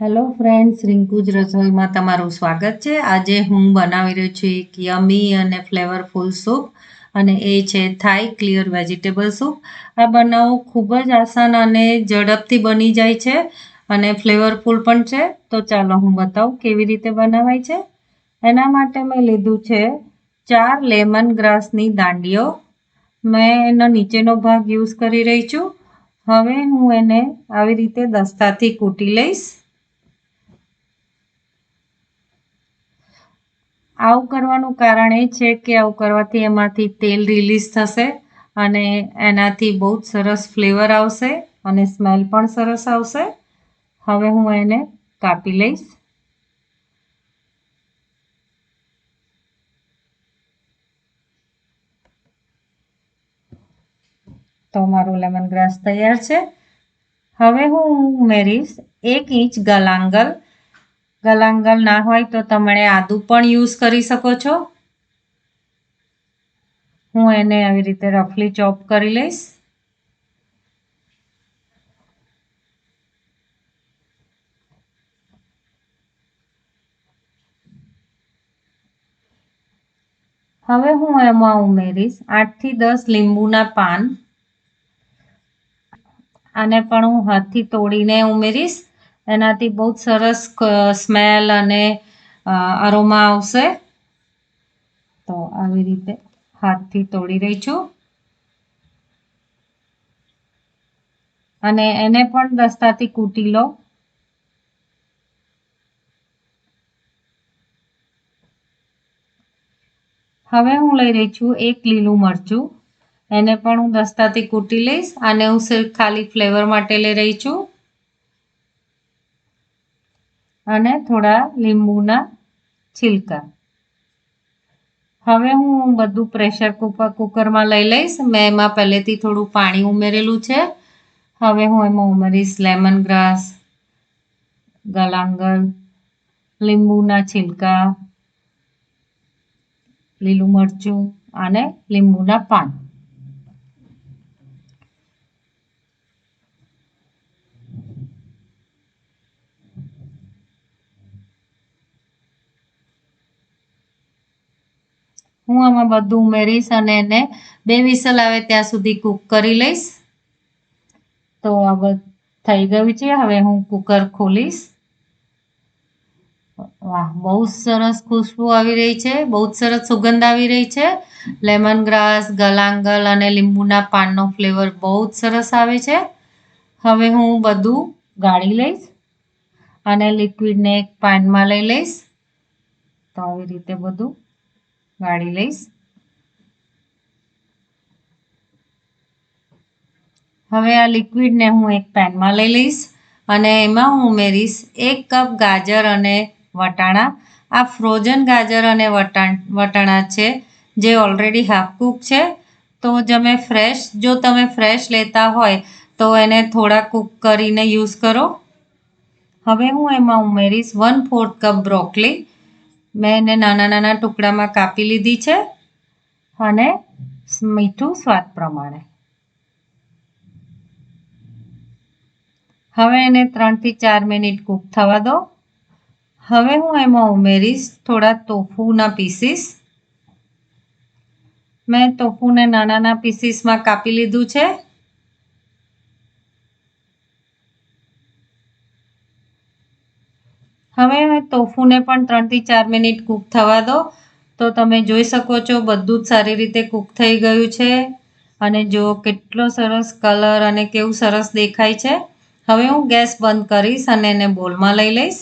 Hello friends રિંકુજ રસોઈમાં તમારું સ્વાગત છે. આજે હું બનાવી રહી છું એક યમી અને ફ્લેવરફુલ સૂપ અને એ છે થાઈ ક્લિયર વેજીટેબલ સૂપ આ બનાવવું ખૂબ જ આસાન અને ઝડપથી બની જાય છે અને ફ્લેવરફુલ પણ છે. તો ચાલો હું બતાવું કેવી રીતે બનાવાય છે. એના માટે મેં લીધું છે ચાર લેમન ગ્રાસની દાંડીઓ. મેં એનો નીચેનો ભાગ યુઝ કરી રહી છું. હવે હું એને આવી રીતે દસ્તાથી કૂટી લઈશ. આવું કરવાનું કારણ એ છે કે આવું કરવાથી એમાંથી તેલ રિલીઝ થશે અને એનાથી બહુ જ સરસ ફ્લેવર આવશે અને સ્મેલ પણ સરસ આવશે. હવે હું એને કાપી લઈશ. તો મારું લેમન ગ્રાસ તૈયાર છે. હવે હું ઉમેરીશ એક ઇંચ ગલાંગલ ગલાંગલ ના હોય તો તમે આદુ પણ યુઝ કરી શકો છો. હું એને આવી રીતે રફલી ચોપ કરી લઈશ. હવે હું એમાં ઉમેરીશ આઠથી દસ લીંબુના પાન. આને પણ હું હાથથી તોડીને ઉમેરીશ. એનાથી બહુ જ સરસ સ્મેલ અને અરોમા આવશે. તો આવી રીતે હાથથી તોડી રહી છું. અને એને પણ દસ્તાથી કૂટી લો. હવે હું લઈ રહી છું એક લીલું મરચું. એને પણ હું દસ્તાથી કૂટી લઈશ અને હું ખાલી ફ્લેવર માટે લઈ રહી છું. અને થોડા લીંબુના છિલકા. હવે હું બધું પ્રેશર કુકર, કુકરમાં લઈ લઈશ. મેં એમાં પહેલેથી થોડું પાણી ઉમેરેલું છે. હવે હું એમાં ઉમેરીશ લેમન ગ્રાસ ગલાંગલ લીંબુના છિલકા, લીલું મરચું અને લીંબુના પાન. હું આમાં બધું ઉમેરીશ અને એને બે વિસલ આવે ત્યાં સુધી કૂક કરી લઈશ. તો આ બધું થઈ ગયું છે. હવે હું કુકર ખોલીશ. વાહ, બહુ જ સરસ ખુશ્બુ આવી રહી છે. બહુ જ સરસ સુગંધ આવી રહી છે. લેમન ગ્રાસ ગલાંગલ અને લીંબુના પાનનો ફ્લેવર બહુ જ સરસ આવે છે. હવે હું બધું ગાળી લઈશ અને લિક્વિડને એક પાનમાં લઈ લઈશ. તો આવી રીતે બધું ગાળી લઈશ. હવે આ લિક્વિડને હું એક પેનમાં લઈ લઈશ અને એમાં હું ઉમેરીશ એક કપ ગાજર અને વટાણા. આ ફ્રોઝન ગાજર અને વટાણ, વટાણા છે, જે ઓલરેડી હાફ કૂક છે. તો તમે ફ્રેશ જો તમે ફ્રેશ લેતા હોય તો એને થોડા કૂક કરીને યુઝ કરો. હવે હું એમાં ઉમેરીશ વન ફોર્થ કપ બ્રોકલી મેં એને નાના નાના ટુકડામાં કાપી લીધી છે અને મીઠું સ્વાદ પ્રમાણે. હવે એને ત્રણથી ચાર મિનિટ કૂક થવા દો. હવે હું એમાં ઉમેરીશ થોડા તોફુના પીસીસ. મેં તોફુને નાના નાના પીસીસમાં કાપી લીધું છે. હવે તોફુને પણ ત્રણથી ચાર મિનિટ કૂક થવા દો. તો તમે જોઈ શકો છો બધું જ સારી રીતે કૂક થઈ ગયું છે. અને જો કેટલો સરસ કલર અને કેવું સરસ દેખાય છે. હવે હું ગેસ બંધ કરીશ અને એને બોલમાં લઈ લઈશ.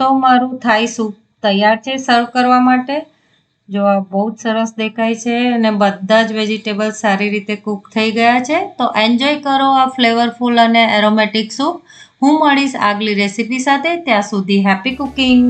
તો મારું થાઈ સૂપ તૈયાર છે સર્વ કરવા માટે. જો આ બહુ જ સરસ દેખાય છે અને બધા જ વેજીટેબલ સારી રીતે કૂક થઈ ગયા છે, તો એન્જોય કરો આ ફ્લેવરફુલ અને એરોમેટિક સૂપ. હું મળીશ આગલી રેસીપી સાથે, ત્યાં સુધી હેપી કુકિંગ.